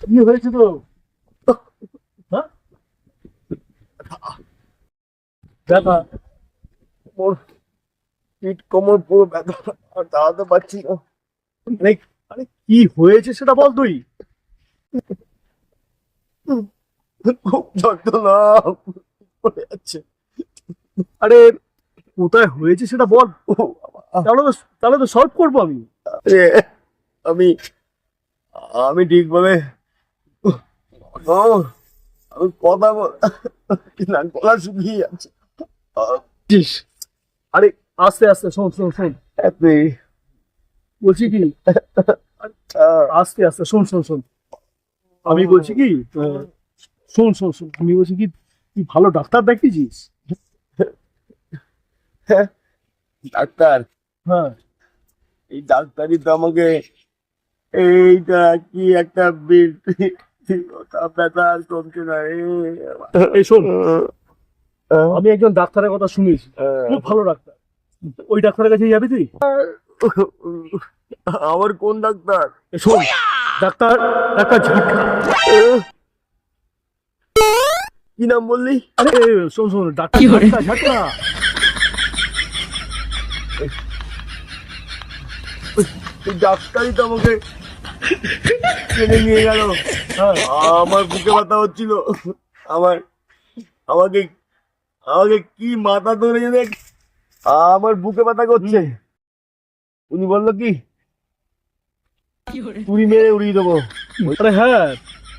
কি হয়েছে তো? হ্যাঁ? ব্যথা। মোর পিঠ কোমর পুরো ব্যথা আর দাঁড়াতে পারছি না। আরে আরে কি হয়েছে সেটা বল তুই। খুব যন্ত্রণা পড়ে যাচ্ছে। আরে কোথায় হয়েছে সেটা বল। তাহলে তো তাহলে তো সলভ করব আমি। আমি আমি ঠিকভাবে ও, আমি কথা বল না গলা শুকিয়ে যাচ্ছে। আরে আস্তে আস্তে শোন শোন শোন। বলছি কি? আস্তে আস্তে শোন শোন শোন। আমি বলছি কি? শোন শোন শোন। আমি বলছি কি তুই ভালো ডাক্তার দেখিয়েছিস? ডাক্তার। হ্যাঁ। এই ডাক্তারই তো আমাকে এইটা কি একটা বিল ওটা কমছে না এই শোন। আমি একজন ডাক্তারের কথা শুনেছি। খুব ভালো ডাক্তার। ওই ডাক্তারের কাছে যাবি তুই? আমার কোন ডাক্তার? শোন ডাক্তার ডাক্তার ঝাটকা। কি নাম বললি? আরে শোন শোন ডাক্তার ঝাটকা ডাক্তারই তো আমাকে টেনে নিয়ে গেল। হ্যাঁ আমার বুকে ব্যথা হচ্ছিল। আমার আমাকে আমাকে কি মাথা ধরে দেখ আমার বুকে ব্যথা করছে। উনি বলল কি তুই মেরে উড়িয়ে দেবো। আরে হ্যাঁ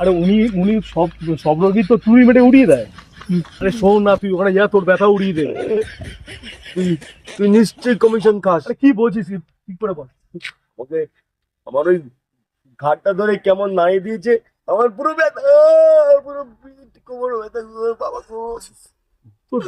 আরে উনি উনি সব সব রোগী তো তুই মেরে উড়িয়ে দেয়। আরে শোন না তুই ওখানে যা তোর ব্যথা উড়িয়ে দে। তুই তুই নিশ্চয়ই কমিশন খাস। কি বলছিস কি করে বল? ওকে আমার ওই ঘাটটা ধরে কেমন নাই দিয়েছে? আমার পুরো ব্যথা পুরো পিঠ কোমর ব্যথা বাবা তোর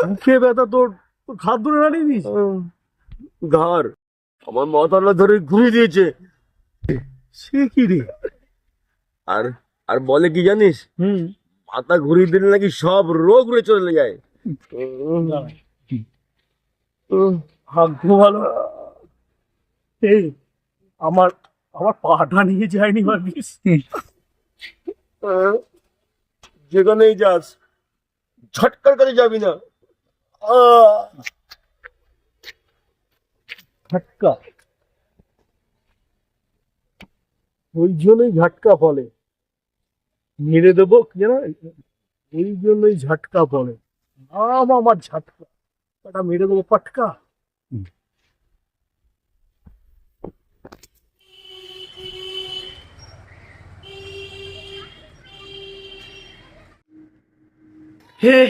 বুকে ব্যথা তোর ঘাত ধরে নাড়িয়ে আহ, ঘাড় আমার মাথাটা ধরে ঘুরিয়ে দিয়েছে। সে কি রে? আর আর বলে কি জানিস? হুম। মাথা ঘুরিয়ে দিলে নাকি সব রোগ উড়ে চলে যায়। ভাগ্য ভালো। এই আমার আমার পাটা নিয়ে যায়নি ভাবিস? আহ, যেখানেই যাস ঝটকার কাছে যাবি না। ঝাটকা? ওই জন্যই ঝাটকা বলে মেরে দেবো কি জানো ওই জন্যই ঝাটকা বলে নাম আমার ঝাটকা। ওটা মেরে দেবো পাটকা। हे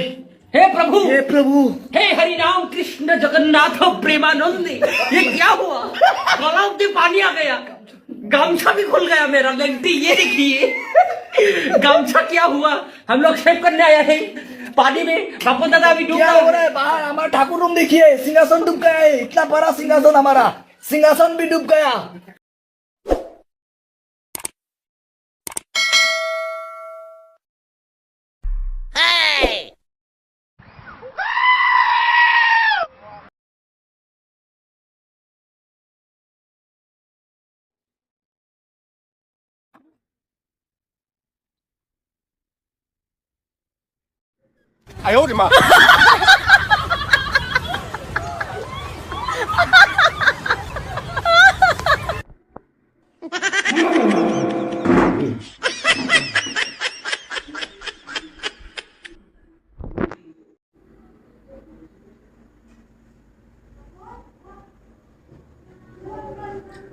हे प्रभु! हे प्रभु! हे हरि राम कृष्ण जगन्नाथ प्रेमानंद ये क्या हुआ? गलाव में पानी आ गया। गामछा भी खुल गया मेरा लेंटी ये देखिए। गामछा क्या हुआ? हम लोग शेव करने आया है। पानी में बापू दादा अभी डूब हो रहा है बाहर? हमारा ठाकुर रूम देखिए सिंहासन डूब गया है इतना बड़ा सिंहासन हमारा। सिंहासन भी डूब गया।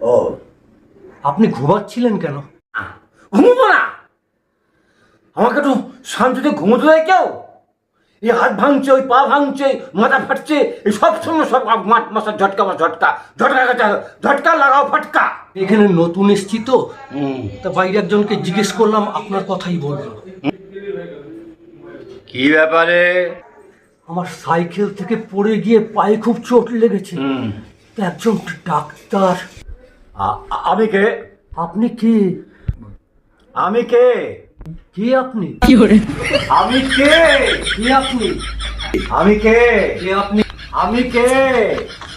ও আপনি ঘুমাচ্ছিলেন কেন? ঘুমবো না! আমাকে একটু শান্তিতে ঘুমোতে দেয় কেউ? এই হাত ভাঙছে ওই পা ভাঙছে মাথা ফাটছে এই সব সময় সব মাঠ মাসার ঝটকা আমার ঝটকা ঝটকা কাটা ঝটকা লাগাও ফাটকা। এখানে নতুন এসছি তো। তা বাইরে একজনকে জিজ্ঞেস করলাম আপনার কথাই বলল। কি ব্যাপারে? আমার সাইকেল থেকে পড়ে গিয়ে পায়ে খুব চোট লেগেছে। তা একজন ডাক্তার। আমি কে? আপনি কি? আমি কে? কি আপনি? আমি কে? কি আপনি? আমি কে? কে আপনি? আমি কে?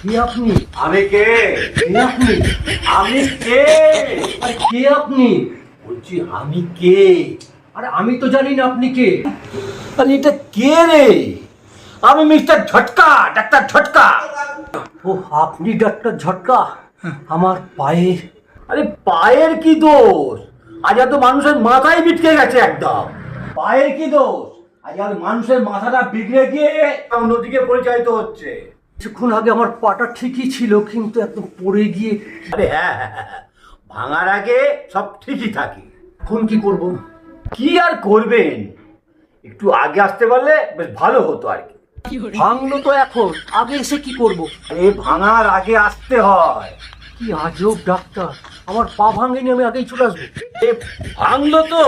কি আপনি? আমি কে? কে আপনি? আমি কে? আরে কে আপনি? বলছি আমি কে? আরে আমি তো জানি না আপনি কে। আরে এটা কে রে? আমি মিস্টার ঝটকা ডাক্তার ঝটকা। ও আপনি ডাক্তার ঝটকা? আমার পায়ে আরে পায়ের কি দোষ? আজ এত মানুষের মাথায় বিটকে গেছে একদম। পায়ের কি দোষ? আজ আর মানুষের মাথাটা বিগড়ে গিয়ে অন্যদিকে পরিচালিত হচ্ছে। কিছুক্ষণ আগে আমার পাটা ঠিকই ছিল কিন্তু একদম পড়ে গিয়ে আরে হ্যাঁ হ্যাঁ, হ্যাঁ, হ্যাঁ। ভাঙার আগে সব ঠিকই থাকে। এখন কি করব? কি আর করবেন? একটু আগে আসতে পারলে বেশ ভালো হতো আর কি। ভাঙলো তো এখন আগে এসে কি করব? আরে ভাঙার আগে আসতে হয়। কি আজব ডাক্তার। আমার পা ভাঙেনি আমি আগেই চলে আসব। এ ভাঙলো তো।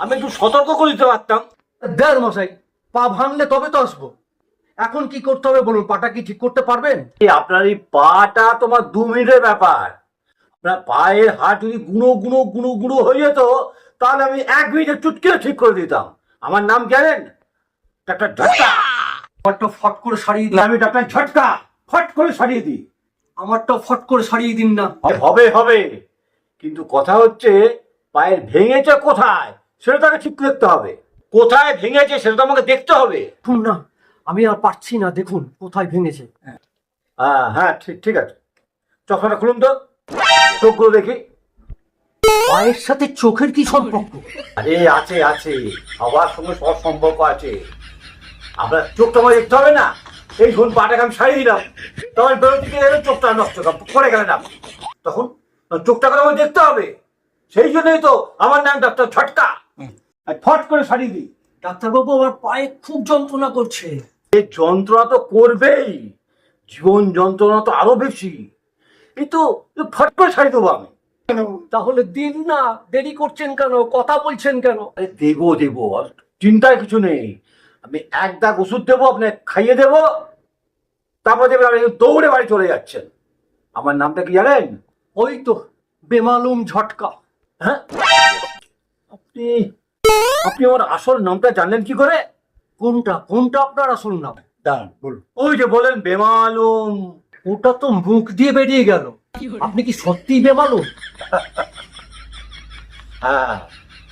আমি একটু সতর্ক করে দিতে পারতাম। দেড় মশাই পা ভাঙলে তবে তো আসব। এখন কি করতে হবে বলুন পাটা কি ঠিক করতে পারবেন? এই আপনার এই পাটা তোমার দু মিনিটের ব্যাপার। আপনার পায়ের হাট যদি গুঁড়ো গুঁড়ো গুঁড়ো গুঁড়ো হয়ে যেত তাহলে আমি এক মিনিটে চুটকিও ঠিক করে দিতাম। আমার নাম জানেন? ডাক্তার ঝটকা। ফট করে সারিয়ে দিন। আমি ডাক্তার ঝটকা। ফট করে সারিয়ে দিই। আমারটা ফট করে সারিয়ে দিন না। হবে হবে কিন্তু কথা হচ্ছে পায়ের ভেঙেছে কোথায় সেটা তাকে ঠিক দেখতে হবে। কোথায় ভেঙেছে সেটা তো আমাকে দেখতে হবে। শুন না আমি আর পারছি না দেখুন কোথায় ভেঙেছে। হ্যাঁ হ্যাঁ ঠিক ঠিক আছে। চশমাটা খুলুন তো চোখগুলো দেখি। পায়ের সাথে চোখের কি সম্পর্ক? আরে আছে আছে। সবার সঙ্গে সব সম্পর্ক আছে। আপনার চোখটা আমার দেখতে হবে না? এই ধরুন পাটাকে আমি সারি দিলাম। তখন বেরোতে দেখবেন চোখটা নষ্ট করে আপনি তখন চোখটা করে আমার দেখতে হবে। সেই জন্যই তো আমার নাম ডাক্তার ছটকা ফট করে সারিয়ে দিই। ডাক্তারবাবু আমার পায়ে খুব যন্ত্রণা করছে। এই যন্ত্রণা তো করবেই। জীবন যন্ত্রণা তো আরও বেশি। কিন্তু ফট করে সারিয়ে দেবো আমি। তাহলে দিন না দেরি করছেন কেন? কথা বলছেন কেন? আরে দেবো দেবো। আর চিন্তার কিছু নেই। আমি এক দাগ ওষুধ দেবো আপনাকে খাইয়ে দেবো। তারপর দেবেন আপনি দৌড়ে বাড়ি চলে যাচ্ছেন। আমার নামটা কি জানেন? ওই তো বেমালুম ঝটকা। হ্যাঁ? আপনি আপনি আমার আসল নামটা জানলেন কি করে? কোনটা কোনটা আপনার আসল নাম? দাঁড়ান বলুন। ওই যে বলেন বেমালুম ওটা তো মুখ দিয়ে বেরিয়ে গেল। আপনি কি সত্যি বেমালুম? হ্যাঁ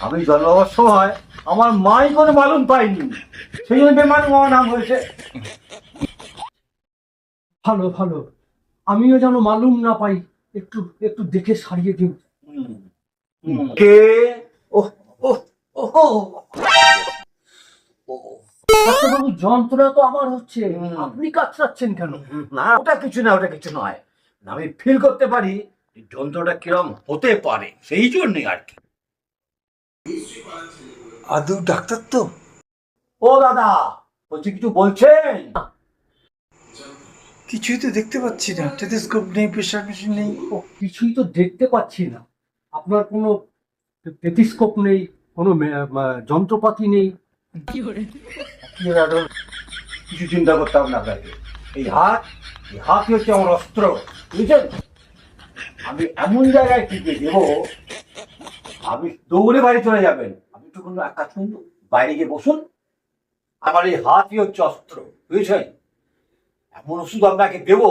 আমি জন্মাবার সময় আমার মাই কোনো মালুম পাইনি সেই জন্য বেমালুম আমার নাম হয়েছে। ভালো ভালো। আমিও যেন মালুম না পাই একটু একটু দেখে সারিয়ে দিন কে? ও ও ও ডাক্তারবাবু যন্ত্রণা তো আমার হচ্ছে। আপনি কাতরাচ্ছেন কেন? না ওটা কিছু না ওটা কিছু নয়। আমি ফিল করতে পারি যন্ত্রটা কিরম হতে পারে সেই জন্যই আর কি। আদৌ ডাক্তার তো ও দাদা বলছি কিছু বলছেন? কিছুই তো দেখতে পাচ্ছি না টেলিস্কোপ নেই প্রেশার মেশিন নেই। ও কিছুই তো দেখতে পাচ্ছি না। আপনার কোনো টেলিস্কোপ নেই কোনো যন্ত্রপাতি নেই। কিছু চিন্তা করতে হবে না আপনাকে। এই হাত এই হাতই হচ্ছে আমার অস্ত্র বুঝছেন? আমি এমন জায়গায় টিপে দেব আপনি দৌড়ে বাড়ি চলে যাবেন। আপনি তো কোনো এক কাজ করুন বাইরে গিয়ে বসুন। আমার এই হাতই হচ্ছে অস্ত্র বুঝেছেন? এমন ওষুধ আপনাকে দেবো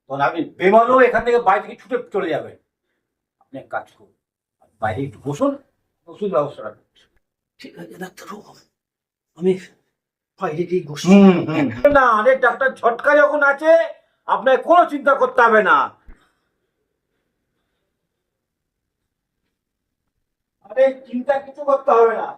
তখন আপনি বেমানও এখান থেকে বাইরে থেকে ছুটে চলে যাবেন। আপনি এক কাজ করুন বাইরে একটু বসুন ওষুধ ব্যবস্থাটা। ঠিক আছে ডাক্তারবাবু আমি বাইরে গিয়ে বসি। না আরে ডাক্তার ঝটকা যখন আছে আপনার কোনো চিন্তা করতে হবে না। আরে চিন্তা কিছু করতে হবে না।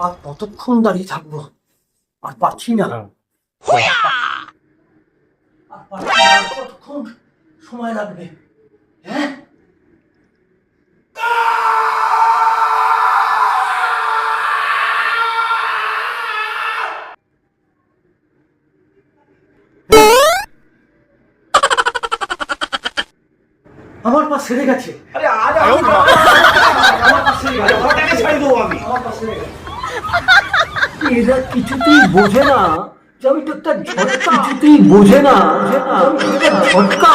আর কতক্ষণ দাঁড়িয়ে থাকব। আর পাচ্ছি না। আর কতক্ষণ সময় লাগবে? হ্যাঁ? আমার পা সেরে গেছে। আরে আজ আমি আমার পা সেরে গেছে। আমি। আমার পা সেরে গেছে। এরা কিছুতেই বোঝে না যে আমি তো একটা ঝটকা। কিছুতেই বোঝে না ঝটকা।